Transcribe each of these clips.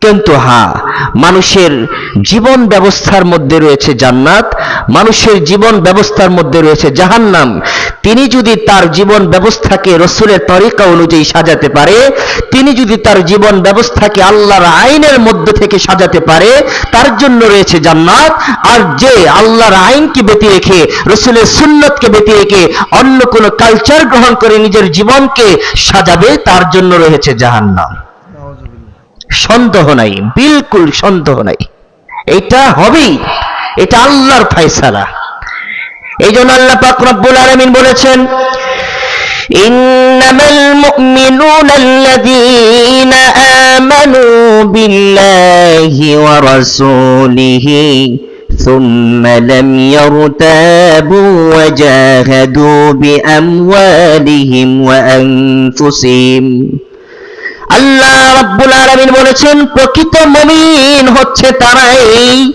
কিন্তু হ্যাঁ মানুষের জীবন ব্যবস্থার মধ্যে রয়েছে জান্নাত, মানুষের জীবন ব্যবস্থার মধ্যে রয়েছে জাহান্নাম। তিনি যদি তার জীবন ব্যবস্থাকে রসুলের তরিকা অনুযায়ী সাজাতে পারে, তিনি যদি তার জীবন ব্যবস্থাকে আল্লাহর আইনের মধ্যে থেকে সাজাতে পারে, তার জন্য রয়েছে জান্নাত। আর যে আল্লাহর আইনকে বেঁধে রেখে, রসুলের সুন্নতকে বেঁধে রেখে অন্য কোনো কালচার গ্রহণ করে নিজের জীবনকে সাজাবে, তার জন্য রয়েছে জাহান্নাম। সন্দেহ নাই বিলকুল সন্দেহ নাই এটা হবেই এটা আল্লাহর ফায়সালা এই জন্য আল্লাহ পাক রব্বুল আলামিন বলেছেন إنما المؤمنون الذين آمنوا بالله ورسوله ثم لم يرتابوا وجاهدوا بأموالهم وأنفسهم আল্লাহ রাব্বুল আলামিন বলেছেন, প্রকৃত মুমিন হচ্ছে তারাই।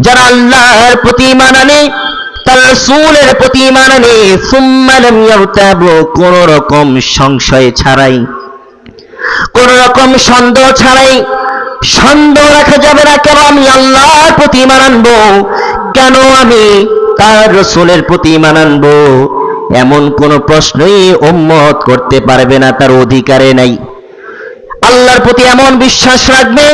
যারা আল্লাহর প্রতি ঈমান আনে, তার রাসূলের প্রতি ঈমান আনে, সুম্মা লাম ইয়ারতাবু, কোন রকম সংশয় ছাড়াই। কোন রকম সন্দেহ ছাড়াই। সন্দেহ রাখা যাবে না, কেন আমি আল্লাহর প্রতি ঈমান আনব? কেন আমি তার রসুলের প্রতি ঈমান আনব? এমন কোন প্রশ্নই উম্মত করতে পারবে না, তার অধিকারে নাই। আল্লাহর প্রতি এমন বিশ্বাস রাখবে,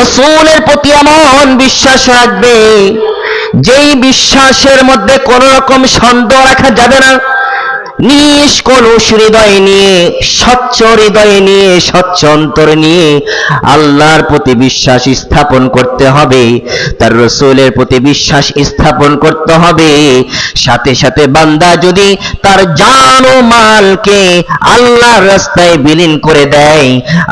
রসুলের প্রতি এমন বিশ্বাস রাখবে, যেই বিশ্বাসের মধ্যে কোন রকম সন্দেহ রাখা যাবে না। নিষ্কলুষ হৃদয় নিয়ে, স্বচ্ছ হৃদয় নিয়ে, স্বচ্ছ অন্তর নিয়ে আল্লাহর প্রতি বিশ্বাস স্থাপন করতে হবে, তার রসুলের প্রতি বিশ্বাস স্থাপন করতে হবে। সাথে সাথে বান্দা যদি তার জান ও মালকে আল্লাহর রাস্তায় বিলীন করে দেয়,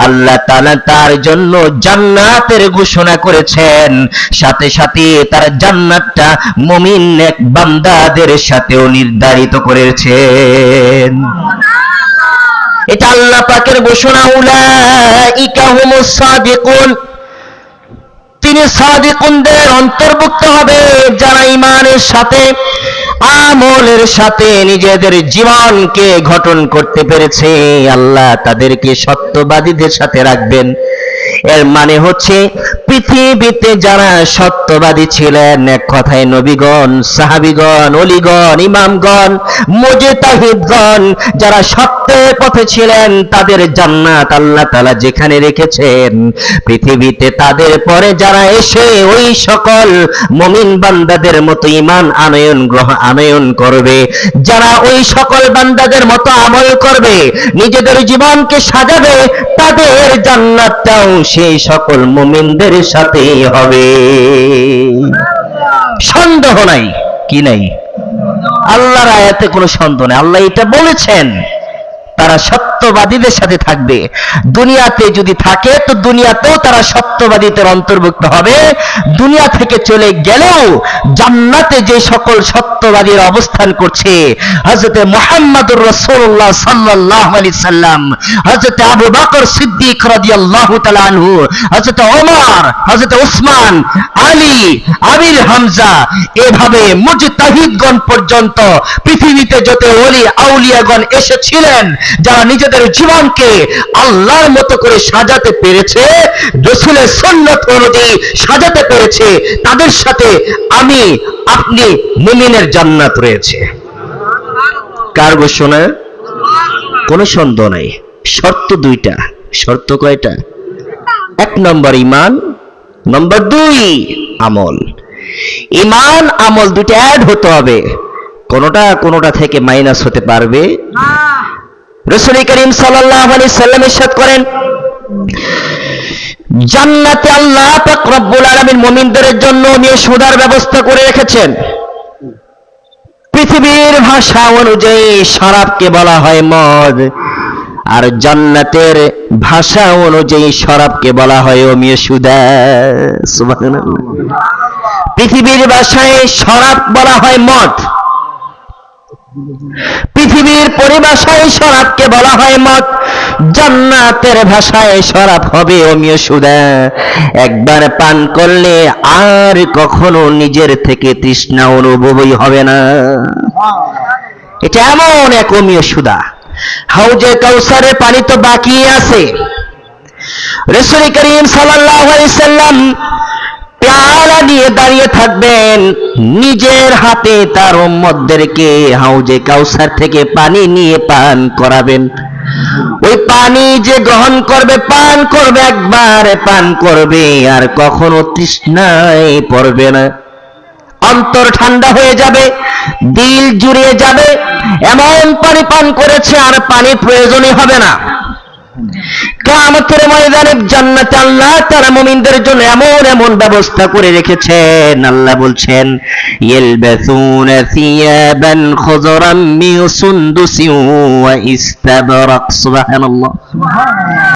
আল্লাহ তাআলা তার জন্য জান্নাতের ঘোষণা করেছেন। সাথে সাথে তার জান্নাতটা মুমিন এক বান্দাদের সাথেও নির্ধারিত করেছেন এটা আল্লাহ পাকের ঘোষণা, উলাইকা হুমুস সাদিকুন। তিনি সাদিকুনদের অন্তর্ভুক্ত হবে যারা ইমানের সাথে, আমলের সাথে নিজেদের জীবনকে গঠন করতে পেরেছে। আল্লাহ তাদেরকে সত্যবাদীদের সাথে রাখবেন। এর মানে হচ্ছে পৃথিবীতে যারা সত্যবাদী ছিলেন, এক কথায় নবীগণ, সাহাবিগণ, অলিগণ, ইমামগণ, মুজতাহিদগণ, যারা সত্যের পথে ছিলেন, তাদের জান্নাত আল্লাহ তাআলা যেখানে রেখেছেন, পৃথিবীতে তাদের পরে যারা এসে ওই সকল মুমিন বান্দাদের মতো ঈমান আনয়ন গ্রহ, আনয়ন করবে, যারা ওই সকল বান্দাদের মতো আমল করবে, নিজেদের জীবনকে সাজাবে, তাদের জান্নাতটাও সেই সকল মুমিনদের সাথে হবে। সন্দেহ নাই, কি নাই? আল্লাহর আয়াতে কোনো সন্দেহ নেই। আল্লাহ এটা বলেছেন, তারা সত্যবাদীদের সাথে থাকবে। দুনিয়াতে যদি থাকে, তো দুনিয়াতেও তারা সত্যবাদীদের অন্তর্ভুক্ত হবে। দুনিয়া থেকে চলে গেলেও জান্নাতে যে সকল সত্যবাদীর অবস্থান করছে হজরতে মোহাম্মদুর রসুল্লাহ সাল্লাহ আলি সাল্লাম হজরতে আবু বকর সিদ্দিক রাদিয়াল্লাহু তাআলা আনহু হজরতে ওমর হজরতে উসমান, আলী আবির হামজা, এভাবে মুজতাহিদগণ পর্যন্ত পৃথিবীতে যত ওলি, আউলিয়াগণ এসেছিলেন, যারা নিজেদের জীবনকে আল্লাহর মতো করে সাজাতে পেরেছে, রসুলের সন্ন্যত অনুযায়ী সাজাতে পেরেছে, তাদের সাথে আমি, আপনি মুমিনের জান্নাত রয়েছে। কার ঘোষণা কোনো সন্দেহ নাই। শর্ত দুইটা। শর্ত কয়টা? এক নম্বর ইমান, নম্বর দুই আমল। ইমান, আমল দুইটা অ্যাড হতে হবে। কোনোটা কোনোটা থেকে মাইনাস হতে পারবে? রসুল করিম সাল্লাল্লাহু আলাইহি সাল্লাম ইরশাদ করেন, জান্নাতে আল্লাহ পাক রব্বুল আলামিন মুমিনদের জন্য নিয়ে সুদার ব্যবস্থা করে রেখেছেন। পৃথিবীর ভাষা অনুযায়ী শরাবকে বলা হয় মদ, আর জান্নাতের ভাষা অনুযায়ী শরাবকে বলা হয় অমিয় সুদা। পৃথিবীর ভাষায় শরাব বলা হয় মদ। পৃথিবীর পরিভাষায় শরাবকে বলা হয় মদ। জান্নাতের ভাষায় শরাব হবে অমিয় সুদা। একবার পান করলে আর কখনো নিজের থেকে তৃষ্ণা অনুভবই হবে না। এটা এমন এক অমীয় সুদা। হাউজে কাউসারের পানি তো বাকি আছে। রসুল করিম আলাইহি সাল্লাম পেয়ালা নিয়ে দাঁড়িয়ে থাকবেন। নিজের হাতে তার উম্মতদেরকে হাউজে কাউসার থেকে পানি নিয়ে পান করাবেন। ওই পানি যে গ্রহণ করবে, পান করবে, একবার পান করবে, আর কখনো তৃষ্ণায় পড়বে না। অন্তর ঠান্ডা হয়ে যাবে, দিল জুড়িয়ে যাবে, এমন পানি পান করেছে, আর পানি প্রয়োজনই হবে না। কামতের ময়দানে জান্নাতে আল্লাহ তারা মুমিনদের জন্য এমন এমন ব্যবস্থা করে রেখেছেন। আল্লাহ বলছেন ইলবাসুনা সিয়াবান খুযরাম মিন সুন্দুসিন ওয়া ইস্তাবরাক। সুবহানাল্লাহ।